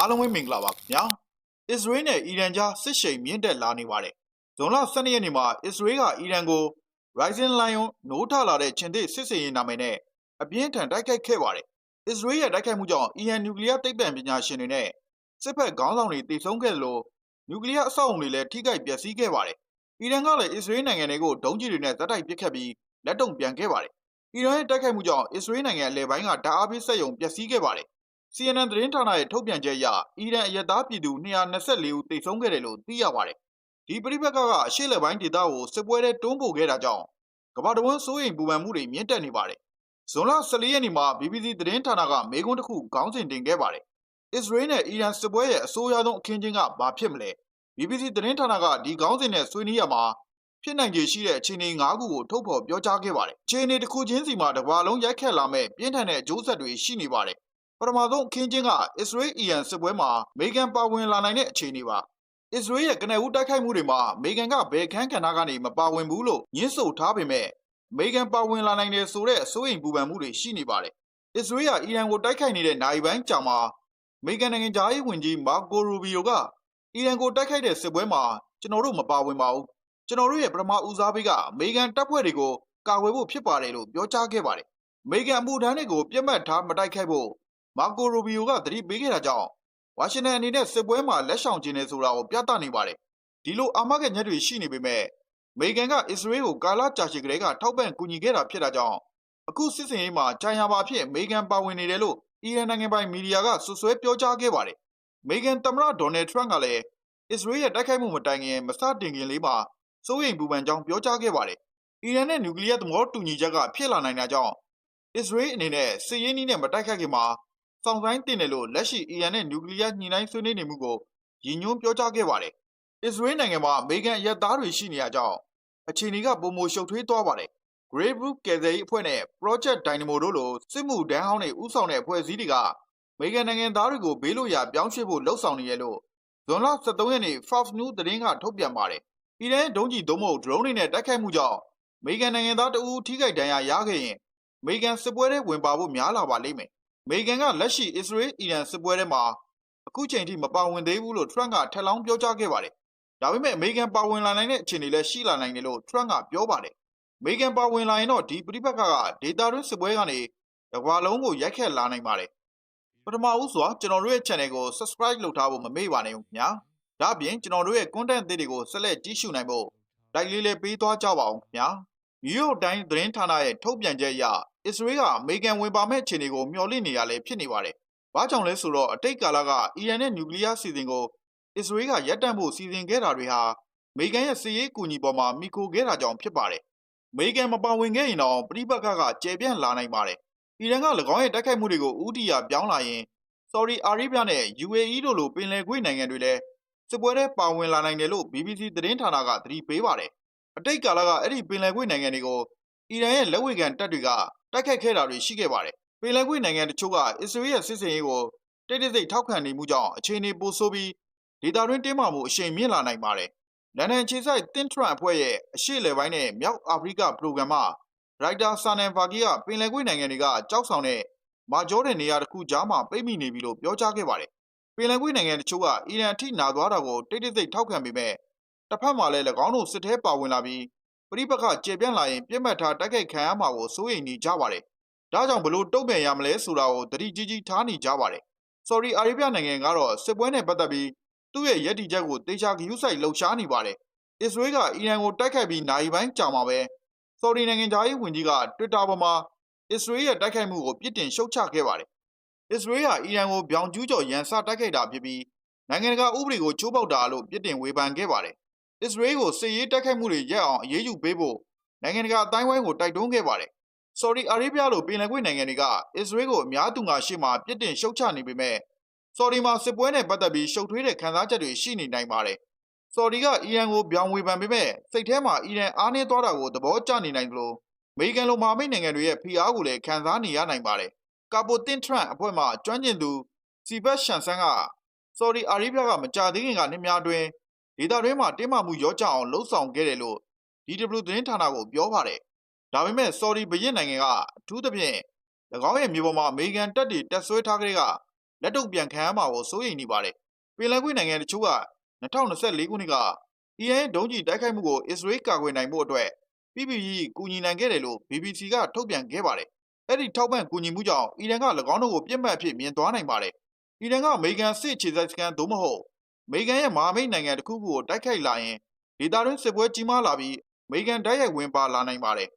အားလုံးပဲမင်္ဂလာပါခင်ဗျာအစ္စရေးနဲ့အီရန်ကြားစစ်ရှိန်မြင့်တက်လာနေပါတယ်ဇွန်လ12ရက်နေ့မှာအစ္စရေးကအီရန်ကို Rising Lion နိုးထလာတဲ့ချင်းသစ်စစ်စင်ရေးနာမည်နဲ့အပြင်းထန်တိုက်ခိုက်ခဲ့ပါတယ်အစ္စရေးရဲ့တိုက်ခိုက်မှုကြောင့်အီရန်နျူကလ িয়ার သိပ္ပံပညာရှင်တွေနဲ့စစ်ဖက်ခေါင်းဆောင်တွေတိတ်ဆုံးခဲ့တယ်လို့နျူကလ িয়ার အဆောက်အုံတွေလည်းထိခိုက်ပျက်စီးခဲ့ပါတယ်အီရန်ကလည်းအစ္စရေးနိုင်ငံတွေကိုဒုံးကျည်တွေနဲ့ဇက်တိုက်ပစ်ခတ်ပြီးလက်တုံ့ပြန်ခဲ့ပါတယ်အီရန်ရဲ့တိုက်ခိုက်မှုကြောင့်အစ္စရေးနိုင်ငံအလဲပိုင်းကဓာတ်အားပေးစက်ရုံပျက်စီးခဲ့ပါတယ် CNN သတင်းဌာနရဲ့ထုတ်ပြန်ချက်အရအီရန်အရက်သားပြည်သူ224ဦးသေဆုံးခဲ့တယ်လို့သိရပါတယ်။ဒီပြိပက္ခကအရှေ့လက်ပိုင်းဒေသကိုစစ်ပွဲထဲတွန်းပို့ခဲ့တာကြောင့်ကမ္ဘာတဝန်းစိုးရိမ်ပူပန်မှုတွေမြင့်တက်နေပါတယ်။ဇွန်လ14ရက်နေ့မှာ BBC သတင်းဌာနကမေးခွန်းတစ်ခုခေါင်းစဉ်တင်ခဲ့ပါတယ်။အစ္စရေးနဲ့အီရန်စစ်ပွဲရဲ့အဆိုးရွားဆုံးအခင်းချင်းကဘာဖြစ်မလဲ။ BBC သတင်းဌာနကဒီခေါင်းစဉ်နဲ့ဆွေးနွေးရမှာဖြစ်နိုင်ခြေရှိတဲ့အခြေအနေ၅ခုကိုထုတ်ဖော်ပြောကြားခဲ့ပါတယ်။အခြေအနေတစ်ခုချင်းစီမှာတစ်ပါလုံးရိုက်ခတ်လာမဲ့ပြင်းထန်တဲ့အကျိုးဆက်တွေရှိနေပါတယ်။ ပထမဆုံးအခင်းချင်းကအစ္စရေးအီရန်စစ်ပွဲမှာအမေရိကန်ပါဝင်လာနိုင်တဲ့အခြေအနေပါအစ္စရေးရဲ့ကနအူးတိုက်ခိုက်မှုတွေမှာအမေရိကန်ကဘယ်ခန်းကဏ္ဍကနေမပါဝင်ဘူးလို့ညှင်းဆိုထားပေမဲ့အမေရိကန်ပါဝင်လာနိုင်တယ်ဆိုတဲ့အစိုးရိမ်ပူပန်မှုတွေရှိနေပါတယ်အစ္စရေးကအီရန်ကိုတိုက်ခိုက်နေတဲ့နိုင်ပိုင်းကြာမှာအမေရိကန်နိုင်ငံသားရေးဝန်ကြီးမာကိုရူဘီယိုကအီရန်ကိုတိုက်ခိုက်တဲ့စစ်ပွဲမှာကျွန်တော်တို့မပါဝင်ပါဘူးကျွန်တော်တို့ရဲ့ပထမဦးစားပေးကအမေရိကန်တပ်ဖွဲ့တွေကိုကာကွယ်ဖို့ဖြစ်ပါတယ်လို့ပြောကြားခဲ့ပါတယ်အမေရိကန်အမှုထမ်းတွေကိုပြစ်မှတ်ထားမတိုက်ခိုက်ဖို့ မာကိုရိုဘီယိုကသတိပေးခဲ့တာကြောင့်ဝါရှင်တန်အနေနဲ့စစ်ပွဲမှာလက်ဆောင်ကျင်းနေဆိုတာကိုပြသနေပါတယ်။ဒီလိုအာမခံချက်တွေရှိနေပေမဲ့အမေရိကန်ကအစ္စရေးကိုကာလာကြာရှည်ကလေးကထောက်ပံ့ကူညီခဲ့တာဖြစ်တာကြောင့်အခုစစ်စင်ရေးမှာဂျာယာပါဖြစ်အမေရိကန်ပါဝင်နေတယ်လို့အီရန်နိုင်ငံပိုင်မီဒီယာကဆွဆွဲပြောကြားခဲ့ပါတယ်။အမေရိကန်သမ္မတဒေါ်နယ်ထရန့်ကလည်းအစ္စရေးရဲ့တိုက်ခိုက်မှုမတိုင်ခင်မစတင်ခင်လေးမှာစိုးရိမ်ပူပန်ကြောင်းပြောကြားခဲ့ပါတယ်။အီရန်နဲ့နျူကလ িয়ার သဘောတူညီချက်ကဖြစ်လာနိုင်တာကြောင့်အစ္စရေးအနေနဲ့စစ်ရေးနည်းနဲ့မတိုက်ခိုက်ခင်မှာ စောင့်ဆိုင်တင်တယ်လို့လက်ရှိအီရန်နဲ့နျူကလ িয়ার ညှိနှိုင်းဆွေးနွေးနေမှုကိုရည်ညွှန်းပြောကြားခဲ့ပါတယ်။အစ္စရေးနိုင်ငံမှာအမေရိကန်ရဲသားတွေရှိနေရကြောင်းအခြေအနေကပုံမရှုပ်ထွေးသွားပါတယ်။ Grey Brook ကယ်ဆယ်ရေးအဖွဲ့နဲ့ Project Dynamo တို့လိုစစ်မှုဒန်းဟောင်းတွေဥဆောင်တဲ့အဖွဲ့အစည်းတွေကအမေရိကန်နိုင်ငံသားတွေကိုဘေးလို့ရာပြောင်းရွှေ့ဖို့လှုံ့ဆော်နေရလို့ဇွန်လ23ရက်နေ့ Fox News သတင်းကထုတ်ပြန်ပါတယ်။အီရန်ဒုံးကျည်သုံးဖို့ drone တွေနဲ့တိုက်ခိုက်မှုကြောင့်အမေရိကန်နိုင်ငံသားတဦးထိခိုက်ဒဏ်ရာရခဲ့ရင်အမေရိကန်စစ်ပွဲတွေဝင်ပါဖို့များလာပါလိမ့်မယ်။ အမေရိကန်ကလက်ရှိအစ္စရေးအီရန်စစ်ပွဲထဲမှာအခုချိန်ထိမပါဝင်သေးဘူးလို့ထရန့်ကထပ်လောင်းပြောကြားခဲ့ပါတယ်။ဒါပေမဲ့အမေရိကန်ပါဝင်လာနိုင်တဲ့အခြေအနေလည်းရှိလာနိုင်တယ်လို့ထရန့်ကပြောပါတယ်။အမေရိကန်ပါဝင်လာရင်တော့ဒီပြိပက္ခကဒေတာတွင်းစစ်ပွဲကနေတကွာလုံးကိုရိုက်ခတ်လာနိုင်ပါတယ်။ပထမဦးစွာကျွန်တော်တို့ရဲ့ channel ကို subscribe လုပ်ထားဖို့မမေ့ပါနဲ့ဦးခင်ဗျာ။ဒါ့အပြင်ကျွန်တော်တို့ရဲ့ content အသစ်တွေကိုဆက်လက်ကြည့်ရှုနိုင်ဖို့ like လေးလေးပေးသွားကြပါအောင်ခင်ဗျာ။ New York Times သတင်းဌာနရဲ့ထုတ်ပြန်ချက်အရ အစ္စရေးကအမေရိကန်ဝင်ပါမဲ့အခြေအနေကိုမျှော်လင့်နေရလဲဖြစ်နေပါတယ်။ဘာကြောင့်လဲဆိုတော့အတိတ်ကာလကအီရန်နဲ့နျူကလ িয়ার စီစဉ်ကိုအစ္စရေးကရပ်တန့်ဖို့စီစဉ်ခဲ့တာတွေဟာအမေရိကန်ရဲ့စစ်ရေးကူညီပေါ်မှာမိခိုခဲ့တာကြောင့်ဖြစ်ပါတယ်။အမေရိကန်မပါဝင်ခဲ့ရင်တော့ပြိပက္ခကကျေပြန့်လာနိုင်ပါတယ်။အီရန်က၎င်းရဲ့တိုက်ခိုက်မှုတွေကိုဥတီယာပြောင်းလာရင် Saudi Arabia နဲ့ UAE တို့လိုပင်လယ်ကွေ့နိုင်ငံတွေလည်းစစ်ပွဲထဲပါဝင်လာနိုင်တယ်လို့ BBC သတင်းဌာနကသတိပေးပါတယ်။အတိတ်ကာလကအဲ့ဒီပင်လယ်ကွေ့နိုင်ငံတွေကိုအီရန်ရဲ့လက်ဝေခံတပ်တွေက တိုက်ခိုက်ခဲ့တာတွေရှိခဲ့ပါတယ်။ပင်လယ်ကွေ့နိုင်ငံတချို့ကအစ္စရေးရဲ့စစ်စင်ရေးကိုတိတ်တိတ်ဆိတ်ထောက်ခံနေမှုကြောင့်အခြေအနေပိုဆိုးပြီးဒေတာတွင်းတင်းမာမှုအရှိန်မြင့်လာနိုင်ပါတယ်။လန်ဒန်ခြေဆိုင် Think Trump အဖွဲ့ရဲ့အရှေ့လယ်ပိုင်းနဲ့မြောက်အာဖရိကပရိုဂရမ်မှာရိုက်တာဆာနန်ဖာကီကပင်လယ်ကွေ့နိုင်ငံတွေကကြောက်ဆောင်တဲ့မာဂျောတဲ့နေရာတစ်ခုကြားမှာပိတ်မိနေပြီလို့ပြောကြားခဲ့ပါတယ်။ပင်လယ်ကွေ့နိုင်ငံတချို့ကအီရန်အထိနာသွားတာကိုတိတ်တိတ်ဆိတ်ထောက်ခံပေမဲ့တစ်ဖက်မှာလည်း၎င်းတို့စစ်ထဲပါဝင်လာပြီး ပြိပခကျေပြန့်လာရင်ပြစ်မှတ်ထားတိုက်ခိုက်ခံရမှာကိုစိုးရိမ်နေကြပါတယ်။ဒါကြောင့်ဘလို့တုံ့ပြန်ရမလဲဆိုတာကိုသတိကြီးကြီးထားနေကြပါတယ်။ Saudi Arabia နိုင်ငံကတော့စစ်ပွဲနဲ့ပတ်သက်ပြီးသူ့ရဲ့ရည်တည်ချက်ကိုတေချာဂရုစိုက်လှုပ်ရှားနေပါတယ်။အစ္စရေးကအီရန်ကိုတိုက်ခိုက်ပြီးနိုင်ပိုင်းကြာမှာပဲ Saudi နိုင်ငံသားရေးဝန်ကြီးက Twitter ပေါ်မှာအစ္စရေးရဲ့တိုက်ခိုက်မှုကိုပြစ်တင်ရှုတ်ချခဲ့ပါတယ်။အစ္စရေးဟာအီရန်ကိုပြောင်ကျူးကျော်ရန်စတိုက်ခိုက်တာဖြစ်ပြီးနိုင်ငံတကာဥပဒေကိုချိုးဖောက်တာလို့ပြစ်တင်ဝေဖန်ခဲ့ပါတယ်။ အစ္စရေးကိုစစ်ရေးတိုက်ခိုက်မှုတွေရပ်အောင်အရေးယူပေးဖို့နိုင်ငံတကာအတိုင်းဝိုင်းကိုတိုက်တွန်းခဲ့ပါတယ်။ Saudi Arabia လိုပင်လယ်ကွေ့နိုင်ငံတွေကအစ္စရေးကိုအများသူငါရှေ့မှာပြစ်တင်ရှုတ်ချနေပေမဲ့ Saudi မှာစစ်ပွဲနဲ့ပတ်သက်ပြီးရှုပ်ထွေးတဲ့ခံစားချက်တွေရှိနေနိုင်ပါတယ်။ Saudi ကအီရန်ကိုပြောင်းဝေဖန်ပေမဲ့စိတ်ထဲမှာအီရန်အားနည်းသွားတာကိုသဘောကျနေနိုင်သလိုအမေရိကန်လိုမဟာမိတ်နိုင်ငံတွေရဲ့ဖိအားကိုလည်းခံစားနေရနိုင်ပါတယ်။ကာပိုတင်ထရန့်အဖွဲ့မှကျွမ်းကျင်သူစီဘတ်ရှန်ဆန်က Saudi Arabia ကမကြသေးခင်ကနှစ်များအတွင်း ဒေသတွင်းမှာ တင်းမာမှုရောကြအောင်လှုံ့ဆော်ခဲ့တယ်လို့ DW သတင်းဌာနကို ပြောပါတယ်။ဒါပေမဲ့ Saudi ဘရင်နိုင်ငံက အထူးသဖြင့်၎င်းရဲ့မြေပေါ်မှာ အမေရိကန်တပ်တွေတက်ဆွဲထားကြတဲ့ကလက်တုံ့ပြန်ခံရမှာကို စိုးရိမ်နေပါတယ် ပင်လယ်ကွေ့နိုင်ငံတချို့က2024ခုနှစ်က အီရန်ရဲ့ဒုံးကျည်တိုက်ခိုက်မှုကို အစ္စရေးကာကွယ်နိုင်မှုအတွက် PPE ကူညီနိုင်ခဲ့တယ်လို့ BBC က ထုတ်ပြန်ခဲ့ပါတယ် အဲ့ဒီ ထောက်ပံ့ကူညီမှုကြောင့် အီရန်က၎င်းတို့ကိုပြစ်မှတ်အဖြစ် မြင်သွားနိုင်ပါတယ် အီရန်က အမေရိကန်စစ်ခြေစိုက်စကန်သို့မဟုတ်အ မေရိကန်ရဲ့မဟာမိတ်နိုင်ငံတစ်ခုခုကိုတိုက်ခိုက်လာရင်ဒေသတွင်းစစ်ပွဲကြီးမားလာပြီးအမေရိကန်တိုက်ရိုက်ဝင်ပါလာနိုင်ပါတယ်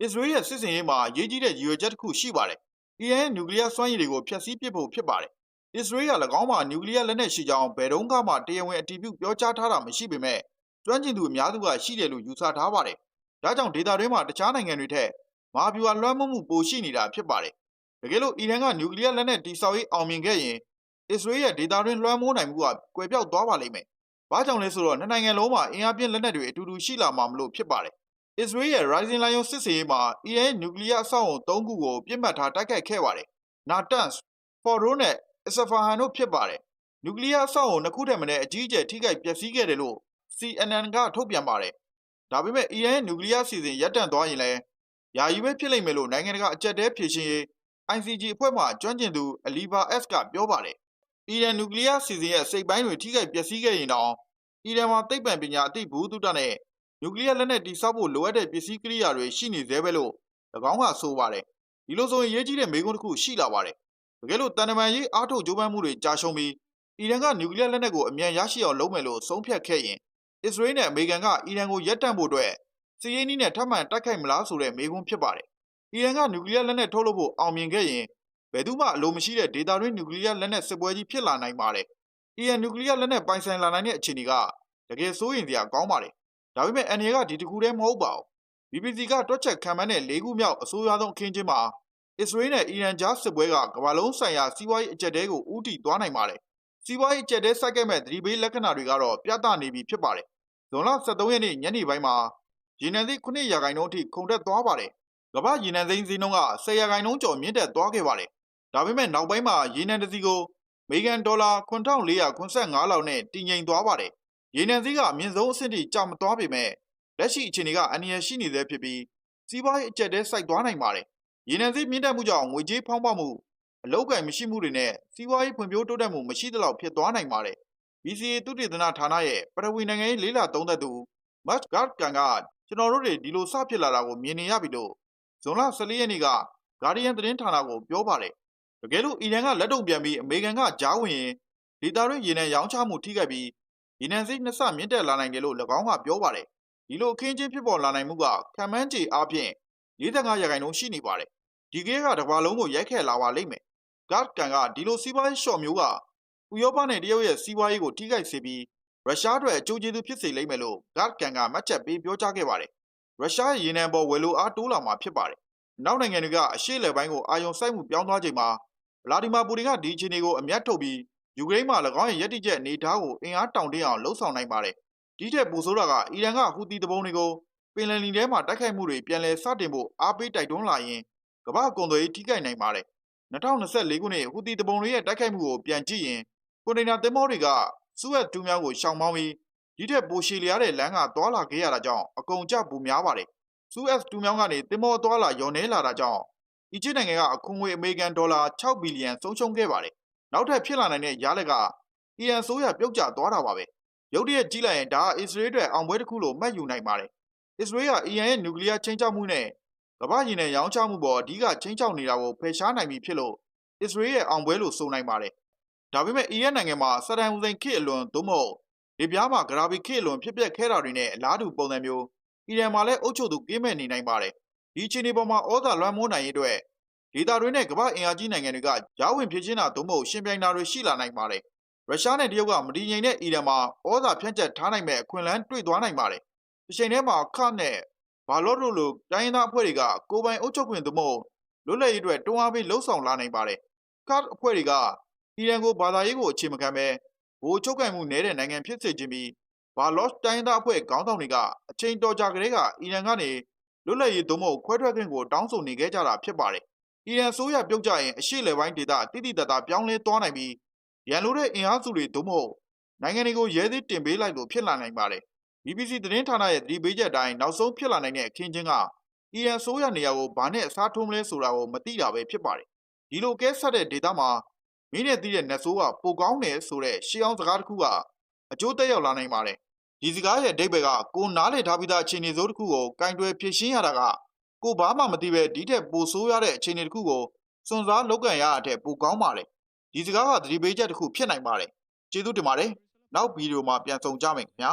အစ္စရေးရဲ့စစ်စင်ရေးမှာရေးကြီးတဲ့ရည်ရွယ်ချက်တစ်ခုရှိပါတယ်အီရန်ရဲ့နျူကလ িয়ারစွမ်းရည်တွေကိုဖျက်ဆီးပစ်ဖို့ဖြစ်ပါတယ်အစ္စရေးက၎င်းမှာနျူကလ িয়ারလက်နက်ရှိကြောင်းဘယ်တော့မှတရားဝင်အတည်ပြုပြောကြားထားတာမရှိပေမဲ့ကျွမ်းကျင်သူအများစုကရှိတယ်လို့ယူဆထားပါတယ်ဒါကြောင့်ဒေသတွင်းမှာတခြားနိုင်ငံတွေထက်မဟာဗျူဟာလွှမ်းမိုးမှုပိုရှိနေတာဖြစ်ပါတယ်တကယ်လို့အီရန်ကနျူကလ িয়ারလက်နက်တိစောက်ရေးအောင်မြင်ခဲ့ရင် အစ္စရေးရဲ့ဒေသတွင်းလွှမ်းမိုးနိုင်မှုကကွယ်ပြောက်သွားပါလိမ့်မယ်။ဘာကြောင့်လဲဆိုတော့နှစ်နိုင်ငံလုံးမှာအင်အားပြင်းလက်နက်တွေအတူတူရှိလာမှာမလို့ဖြစ်ပါတယ်။အစ္စရေးရဲ့ Rising Lion စစ်စေးမှာအီရန်နျူကလ িয়ারအဆောက်အုံ၃ခုကိုပြစ်မှတ်ထားတိုက်ခိုက်ခဲ့ပါတယ်။ Natanz, Fordo နဲ့ Isfahan တို့ဖြစ်ပါတယ်။နျူကလ িয়ারအဆောက်အုံနှစ်ခုတည်းမနဲ့အကြီးအကျယ်ထိခိုက်ပျက်စီးခဲ့တယ်လို့ CNN ကထုတ်ပြန်ပါတယ်။ဒါပေမဲ့အီရန်ရဲ့နျူကလ িয়ারစီစဉ်ရပ်တန့်သွားရင်လည်းယာယီပဲဖြစ်လိမ့်မယ်လို့နိုင်ငံတကာအကြက်တဲဖြေရှင်းရေး ICG အဖွဲ့မှကျွမ်းကျင်သူအလီဘာ S ကပြောပါတယ်။ အီရန်နျူကလ িয়ারစီစဉ်ရဲ့စိတ်ပိုင်းတွေထိခိုက်ပျက်စီးခဲ့ရင်တောင်အီရန်မှာသိပ္ပံပညာအသိဘူးတုတနဲ့နျူကလ িয়ারလက်နက်တိစောက်ဖို့လိုအပ်တဲ့ပစ္စည်းကိရိယာတွေရှိနေသေးပဲလို့၎င်းကဆိုပါတယ်။ဒီလိုဆိုရင်ရေးကြီးတဲ့မေးခွန်းတစ်ခုရှိလာပါတယ်။တကယ်လို့တန်တမန်ရေးအားထုတ်ကြိုးပမ်းမှုတွေကြာရှုံးပြီးအီရန်ကနျူကလ িয়ারလက်နက်ကိုအမြန်ရရှိအောင်လုပ်မယ်လို့ဆုံးဖြတ်ခဲ့ရင်အစ္စရေးနဲ့အမေရိကန်ကအီရန်ကိုရပ်တန့်ဖို့အတွက်စီးရေးနည်းနဲ့ထပ်မံတိုက်ခိုက်မလားဆိုတဲ့မေးခွန်းဖြစ်ပါတယ်။အီရန်ကနျူကလ িয়ারလက်နက်ထုတ်လုပ်ဖို့အောင်မြင်ခဲ့ရင် ဘယ်သူမှအလိုမရှိတဲ့ဒေတာတွင်းနျူကလ িয়ারလက်နက်စစ်ပွဲကြီးဖြစ်လာနိုင်ပါတယ်။အီရန်နျူကလ িয়ারလက်နက်ပိုင်ဆိုင်လာနိုင်တဲ့အခြေအနေကတကယ်စိုးရိမ်စရာကောင်းပါတယ်။ဒါပေမဲ့အန်ရီကဒီတစ်ခုတည်းမဟုတ်ပါဘူး။ BBC ကတွက်ချက်ခံမှန်းတဲ့၄ခုမြောက်အဆိုးရွားဆုံးအခင်းချင်းမှာအစ္စရေးနဲ့အီရန်ကြားစစ်ပွဲကကမ္ဘာလုံးဆိုင်ရာစီးပွားရေးအကြက်တဲကိုဥတီသွားနိုင်ပါတယ်။စီးပွားရေးအကြက်တဲစိုက်ခဲ့မဲ့သတိပေးလက္ခဏာတွေကတော့ပြသနေပြီဖြစ်ပါတယ်။ဇွန်လ23ရက်နေ့ညနေပိုင်းမှာရေနံသစ်9ရာခိုင်နှုန်းအထိခုန်တက်သွားပါတယ်။ကမ္ဘာရေနံသိန်းဈေးနှုန်းက10ရာခိုင်နှုန်းကျော်မြင့်တက်သွားခဲ့ပါတယ်။ ဒါပေမဲ့နောက်ပိုင်းမှာရေနံတစ်စီကိုအမေရိကန်ဒေါ်လာ9485လောက်နဲ့တည်ငြိမ်သွားပါတယ်။ရေနံဈေးကအမြင့်ဆုံးအဆင့်ထိကျမသွားပေမဲ့လက်ရှိအခြေအနေကအန္တရာယ်ရှိနေသေးဖြစ်ပြီးစီးပွားရေးအကျက်တဲစိုက်သွားနိုင်ပါတယ်။ရေနံဈေးမြင့်တက်မှုကြောင့်ငွေကြေးဖောင်းပွမှုအလောက်ကန်မရှိမှုတွေနဲ့စီးပွားရေးဖွံ့ဖြိုးတိုးတက်မှုမရှိသလောက်ဖြစ်သွားနိုင်ပါတယ်။ BCA သုတေသနဌာနရဲ့ပထဝီနိုင်ငံရေးလေးလာသုံးသက်သူ Matt Gartkan ကကျွန်တော်တို့တွေဒီလိုစဖြစ်လာတာကိုမြင်နေရပြီလို့ဇွန်လ14ရက်နေ့က Guardian သတင်းဌာနကိုပြောပါတယ်။ တကယ်လို့အီရန်ကလက်တုံ့ပြန်ပြီးအမေရိကန်ကကြားဝင်ရင်ဒေတာရင်းရေနံရောင်းချမှုထိခိုက်ပြီးရေနံစိတ်နှစ်ဆမြင့်တက်လာနိုင်တယ်လို့၎င်းကပြောပါတယ်။ဒီလိုအခင်းချင်းဖြစ်ပေါ်လာနိုင်မှုကခံမှန်းခြေအားဖြင့်45ရာခိုင်နှုန်းရှိနေပါတယ်။ဒီကေးကတကွာလုံးကိုရိုက်ခဲ့လာပါလိမ့်မယ်။ Gartkan ကဒီလိုစီးပွားရေးရှော့မျိုးကဥရောပနဲ့တရုတ်ရဲ့စီးပွားရေးကိုထိခိုက်စေပြီးရုရှားအတွက်အကျိုးကျေးဇူးဖြစ်စေလိမ့်မယ်လို့ဂတ်ကန်ကမှတ်ချက်ပေးပြောကြားခဲ့ပါတယ်။ရုရှားရဲ့ရေနံပေါ်ဝယ်လိုအားတိုးလာမှာဖြစ်ပါတယ်။နောက်နိုင်ငံတွေကအရှေ့လယ်ပိုင်းကိုအာရုံစိုက်မှုပြောင်းသွားချိန်မှာ ဗလာဒီမာပူတင်ကဒီအခြေအနေကိုအမျက်ထုတ်ပြီးယူကရိန်းမှာ၎င်းရဲ့ရည်တည်ချက်အနေအထားကိုအင်အားတောင့်တင်းအောင်လှုံ့ဆော်နိုင်ပါတယ်။ဒီထက်ပိုဆိုးတာကအီရန်ကဟူသီတဘုံတွေကိုပင်လယ်လီထဲမှာတိုက်ခိုက်မှုတွေပြန်လည်စတင်ဖို့အားပေးတိုက်တွန်းလာရင်ကမ္ဘာကုန်သွယ်ရေးထိခိုက်နိုင်ပါတယ်။2024ခုနှစ်ဟူသီတဘုံတွေရဲ့တိုက်ခိုက်မှုကိုပြန်ကြည့်ရင်ကွန်တိန်နာသင်္ဘောတွေကစူးအက်တူးများကိုရှောင်မောင်းပြီးဒီထက်ပိုရှည်လျားတဲ့လမ်းကသွာလာခဲ့ရတာကြောင့်အကုန်ကျပူများပါတယ်။စူးအက်တူးများကနေသင်္ဘောသွာလာရော်နေလာတာကြောင့် အီဂျစ်နိုင်ငံကအခွန်ငွေအမေရိကန်ဒေါ်လာ6ဘီလီယံဆုံးရှုံးခဲ့ပါတယ်။နောက်ထပ်ဖြစ်လာနိုင်တဲ့ရလကအီရန်ဆိုးရပြုတ်ကျသွားတာပါပဲ။ရုတ်တရက်ကြီးလိုက်ရင်ဒါအစ္စရေးအတွက်အောင်ပွဲတစ်ခုလို့မှတ်ယူနိုင်ပါတယ်။အစ္စရေးကအီရန်ရဲ့နျူကလ িয়ার ချင်းချောက်မှုနဲ့ကမ္ဘာရင်နဲ့ရောင်းချမှုပေါ်အဓိကချင်းချောက်နေတာကိုဖယ်ရှားနိုင်ပြီဖြစ်လို့အစ္စရေးရဲ့အောင်ပွဲလို့ဆိုနိုင်ပါတယ်။ဒါပေမဲ့အီရန်နိုင်ငံမှာဆဒမ်ဟူစိန်ခေတ်အလွန်သို့မဟုတ်လေပြားမှာဂရာဘီခေတ်အလွန်ဖြစ်ပျက်ခဲ့တာတွေနဲ့အလားတူပုံစံမျိုးအီရန်မှာလည်းအုပ်ချုပ်သူကင်းမဲ့နေနိုင်ပါတယ်။ ဒီအခြေအနေပေါ်မှာဩဇာလွှမ်းမိုးနိုင်ရေးအတွက်ဒေတာတွေနဲ့ကမ္ဘာအင်အားကြီးနိုင်ငံတွေကကြားဝင်ဖြစ်ချင်းတာသို့မဟုတ်ရှင်ပြိုင်တာတွေရှိလာနိုင်ပါတယ်။ရုရှားနဲ့တရုတ်ကမတည်ငြိမ်တဲ့အီရန်မှာဩဇာဖြန့်ကျက်ထားနိုင်မဲ့အခွင့်အလမ်းတွေ့သွားနိုင်ပါတယ်။ဒီချိန်ထဲမှာခတ်နဲ့ဘာလော့တို့လိုတိုင်းရင်းသားအဖွဲ့တွေကကိုပိုင်အုပ်ချုပ်ခွင့်သို့မဟုတ်လွတ်လပ်ရေးအတွက်တွန်းအားပေးလှုံ့ဆော်လာနိုင်ပါတယ်။ခတ်အဖွဲ့တွေကအီရန်ကိုဘာသာရေးကိုအခြေမခံပဲဘိုးချုပ်ကင်မှုနည်းတဲ့နိုင်ငံဖြစ်စေခြင်းပြီးဘာလော့တိုင်းသားအဖွဲ့ခေါင်းဆောင်တွေကအချိန်တော်ကြာကလေးကအီရန်ကနေ လွတ်လပ်ရေးသို့မဟုတ်ခွဲထွက်ခွင့်ကိုတောင်းဆိုနေခဲ့ကြတာဖြစ်ပါတယ်။အီရန်ဆိုးရပြုတ်ကြရင်အရှိလေပိုင်းဒေသတိတိတတ်တာပြောင်းလဲသွားနိုင်ပြီးရန်လိုတဲ့အင်အားစုတွေသို့မဟုတ်နိုင်ငံတွေကိုရဲသေးတင်ပေးလိုက်လို့ဖြစ်လာနိုင်ပါတယ်။ BBC သတင်းဌာနရဲ့သတိပေးချက်အတိုင်းနောက်ဆုံးဖြစ်လာနိုင်တဲ့အခင်းချင်းကအီရန်ဆိုးရနေရာကိုဘာနဲ့အစားထိုးမလဲဆိုတာကိုမသိတာပဲဖြစ်ပါတယ်။ဒီလိုကဲဆက်တဲ့ဒေသမှာမင်းနဲ့တီးတဲ့နတ်ဆိုးကပိုကောင်းတယ်ဆိုတဲ့ရှေးအောင်စကားတစ်ခုကအကျိုးသက်ရောက်လာနိုင်ပါတယ် ဒီစကားရဲ့အဓိပ္ပာယ်ကကိုနားလေထားပြီးသားအခြေအနေစိုးတစ်ခုကိုကင်တွယ်ဖြည့်ရှင်းရတာကကိုဘာမှမသိပဲဒီထက်ပိုဆိုးရတဲ့အခြေအနေတစ်ခုကိုစွန့်စားလုပ်ကံရတဲ့ပိုကောင်းပါတယ်ဒီစကားကသတိပေးချက်တစ်ခုဖြစ်နိုင်ပါတယ်ကျေးဇူးတင်ပါတယ်နောက်ဗီဒီယိုမှာပြန်ဆောင်ကြမယ်ခင်ဗျာ